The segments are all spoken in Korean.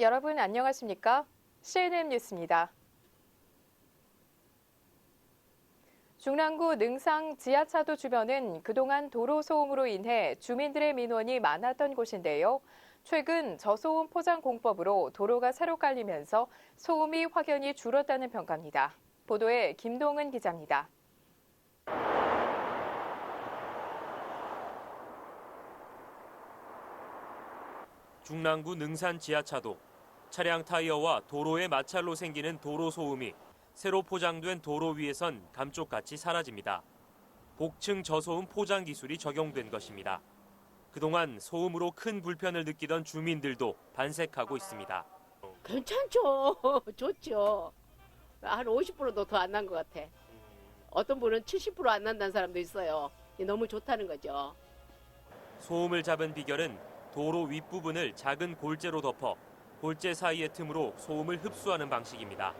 여러분 안녕하십니까? CNN 뉴스입니다. 중랑구 능상 지하차도 주변은 그동안 도로 소음으로 인해 주민들의 민원이 많았던 곳인데요. 최근 저소음 포장 공법으로 도로가 새로 깔리면서 소음이 확연히 줄었다는 평가입니다. 보도에 김동은 기자입니다. 중랑구 능산 지하차도 차량 타이어와 도로의 마찰로 생기는 도로 소음이 새로 포장된 도로 위에선 감쪽같이 사라집니다. 복층 저소음 포장 기술이 적용된 것입니다. 그동안 소음으로 큰 불편을 느끼던 주민들도 반색하고 있습니다. 괜찮죠. 좋죠. 한 50%도 더 안 난 것 같아. 어떤 분은 70%안 난다는 사람도 있어요. 너무 좋다는 거죠. 소음을 잡은 비결은 도로 윗부분을 작은 골재로 덮어 골재 사이의 틈으로 소음을 흡수하는 방식입니다.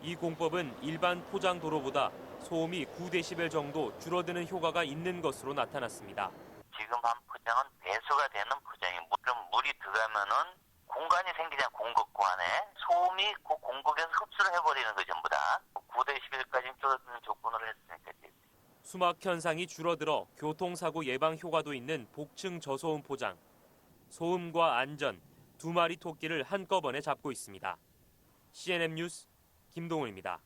이 공법은 일반 포장 도로보다 소음이 9데시벨 정도 줄어드는 효과가 있는 것으로 나타났습니다. 지금 한 포장은 배수가 되는 포장이 물론 물이 들어가면은 공간이 생기잖아 공극구 안에 소음이 그 공극에서 흡수를 해버리는 거 전부 다 9대11까지 줄어드는 조건으로 했으니까 수막 현상이 줄어들어 교통사고 예방 효과도 있는 복층 저소음 포장. 소음과 안전 두 마리 토끼를 한꺼번에 잡고 있습니다. CNN 뉴스 김동훈입니다.